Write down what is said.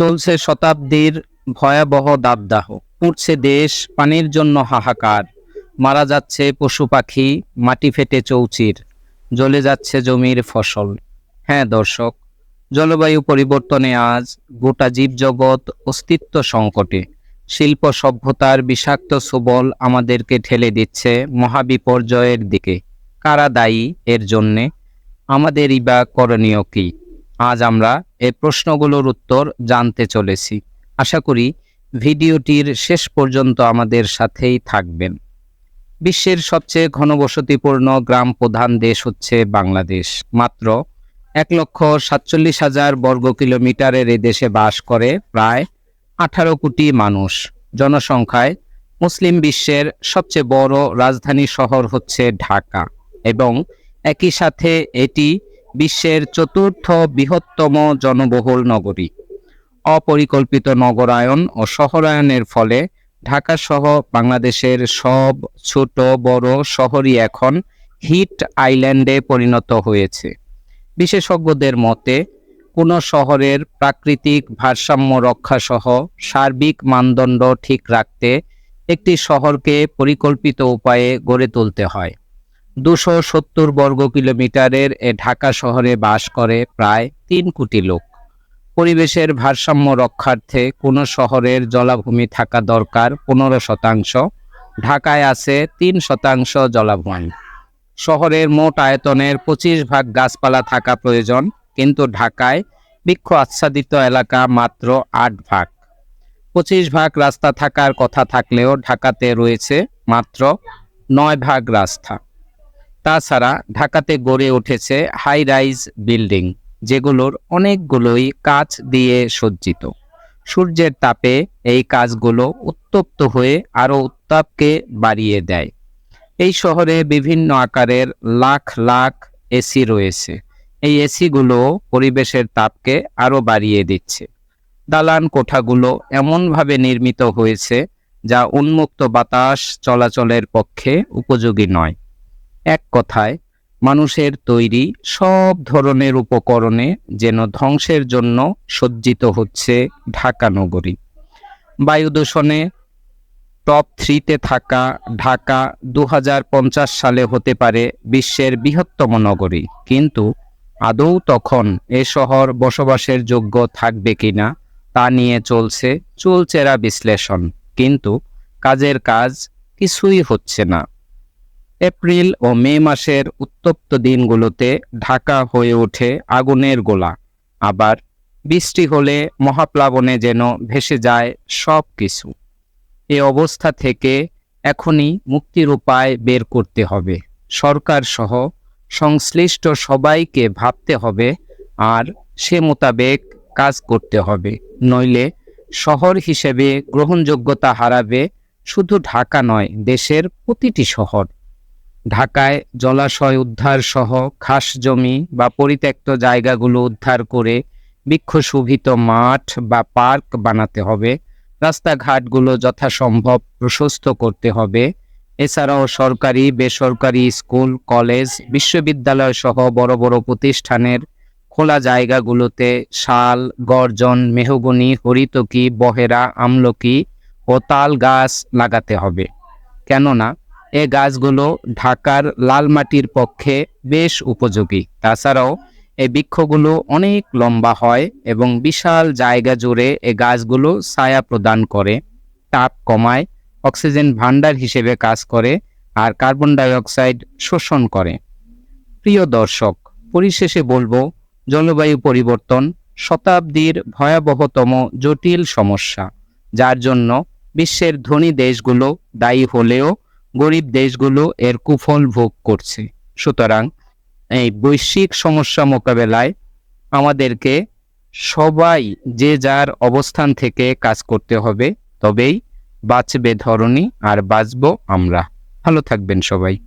চলছে শতাব্দীর ভয়াবহ দাবদাহ। পুড়ছে দেশ, পানির জন্য হাহাকার। মারা যাচ্ছে পশু পাখি, মাটি ফেটে চৌচির। জ্বলে যাচ্ছে জমির ফসল। হ্যাঁ দর্শক, জলবায়ু পরিবর্তনে আজ গোটা জীবজগৎ অস্তিত্ব সংকটে। শিল্প সভ্যতার বিষাক্ত সুবল আমাদেরকে ঠেলে দিচ্ছে মহাবিপর্যয়ের দিকে। কারা দায়ী এর জন্যে? আমাদেরই বা করণীয় কি? আজ আমরা এই প্রশ্নগুলোর উত্তর জানতে চলেছি। আশা করি ভিডিওটির শেষ পর্যন্ত আমাদের সাথেই থাকবেন। বিশ্বের সবচেয়ে ঘনবসতিপূর্ণ গ্রাম প্রধান দেশ হচ্ছে বাংলাদেশ। মাত্র এক লক্ষ সাতচল্লিশ হাজার বর্গ কিলোমিটারের এ দেশে বাস করে প্রায় আঠারো কোটি মানুষ। জনসংখ্যায় মুসলিম বিশ্বের সবচেয়ে বড় রাজধানী শহর হচ্ছে ঢাকা এবং একই সাথে এটি বিশ্বের চতুর্থ বৃহত্তম জনবহুল নগরী। অপরিকল্পিত নগরায়ন ও শহরায়নের ফলে ঢাকা সহ বাংলাদেশের সব ছোট, বড় শহরই এখন হিট আইল্যান্ডে পরিণত হয়েছে। বিশেষজ্ঞদের মতে, কোনো শহরের প্রাকৃতিক ভারসাম্য রক্ষা সহ সার্বিক মানদণ্ড ঠিক রাখতে একটি শহরকে পরিকল্পিত উপায়ে গড়ে তুলতে হয়। দুশো সত্তর বর্গ কিলোমিটারের এ ঢাকা শহরে বাস করে প্রায় তিন কোটি লোক। পরিবেশের ভারসাম্য রক্ষার্থে কোনো শহরের জলাভূমি থাকা দরকার পনেরো শতাংশ, ঢাকায় আছে তিন শতাংশ জলাভূমি। শহরের মোট আয়তনের পঁচিশ ভাগ গাছপালা থাকা প্রয়োজন, কিন্তু ঢাকায় বৃক্ষ আচ্ছাদিত এলাকা মাত্র আট ভাগ। পঁচিশ ভাগ রাস্তা থাকার কথা থাকলেও ঢাকাতে রয়েছে মাত্র নয় ভাগ রাস্তা। তাছাড়া ঢাকাতে গড়ে উঠেছে হাই রাইজ বিল্ডিং যেগুলোর অনেকগুলোই কাচ দিয়ে সজ্জিত। সূর্যের তাপে এই কাজগুলো উত্তপ্ত হয়ে আরও উত্তাপকে বাড়িয়ে দেয়। এই শহরে বিভিন্ন আকারের লাখ লাখ এসি রয়েছে। এই এসিগুলো পরিবেশের তাপকে আরও বাড়িয়ে দিচ্ছে। দালান কোঠাগুলো এমনভাবে নির্মিত হয়েছে যা উন্মুক্ত বাতাস চলাচলের পক্ষে উপযোগী নয়। এক কথায়, মানুষের তৈরি সব ধরনের উপকরণে যেন ধ্বংসের জন্য সজ্জিত হচ্ছে ঢাকা নগরী। বায়ু দূষণে টপ থ্রিতে থাকা ঢাকা দু হাজার পঞ্চাশ সালে হতে পারে বিশ্বের বৃহত্তম নগরী। কিন্তু আদৌ তখন এ শহর বসবাসের যোগ্য থাকবে কিনা তা নিয়ে চলছে চুলচেরা বিশ্লেষণ। কিন্তু কাজের কাজ কিছুই হচ্ছে না। এপ্রিল ও মে মাসের উত্তপ্ত দিনগুলোতে ঢাকা হয়ে ওঠে আগুনের গোলা। আবার বৃষ্টি হলে মহাপ্লাবনে যেন ভেসে যায় সব কিছু। এ অবস্থা থেকে এখনই মুক্তির উপায় বের করতে হবে। সরকার সহ সংশ্লিষ্ট সবাইকে ভাবতে হবে আর সে মোতাবেক কাজ করতে হবে। নইলে শহর হিসেবে গ্রহণযোগ্যতা হারাবে শুধু ঢাকা নয়, দেশের প্রতিটি শহর। ঢাকায় জলাশয় উদ্ধার সহ খাস জমি বা পরিত্যক্ত জায়গাগুলো উদ্ধার করে বৃক্ষশোভিত মাঠ বা পার্ক বানাতে হবে। রাস্তাঘাটগুলো যথাসম্ভব প্রশস্ত করতে হবে। এছাড়াও সরকারি, বেসরকারি স্কুল, কলেজ, বিশ্ববিদ্যালয় সহ বড় বড় প্রতিষ্ঠানের খোলা জায়গাগুলোতে শাল, গর্জন, মেহগনি, হরিতকি, বহেরা, আমলকি ও তাল গাছ লাগাতে হবে। কেননা এ গাছগুলো ঢাকার লাল মাটির পক্ষে বেশ উপযোগী। তাছাড়াও এই বৃক্ষগুলো অনেক লম্বা হয় এবং বিশাল জায়গা জুড়ে এ গাছগুলো ছায়া প্রদান করে, তাপ কমায়, অক্সিজেন ভাণ্ডার হিসেবে কাজ করে আর কার্বন ডাইঅক্সাইড শোষণ করে। প্রিয় দর্শক, পরিশেষে বলব, জলবায়ু পরিবর্তন শতাব্দীর ভয়াবহতম জটিল সমস্যা, যার জন্য বিশ্বের ধনী দেশগুলো দায়ী হলেও গরিব দেশগুলো এর কুফল ভোগ করছে। সুতরাং এই বৈশ্বিক সমস্যা মোকাবেলায় আমাদেরকে সবাই যে যার অবস্থান থেকে কাজ করতে হবে, তবেই বাঁচবে ধরনী আর বাঁচব আমরা। ভালো থাকবেন সবাই।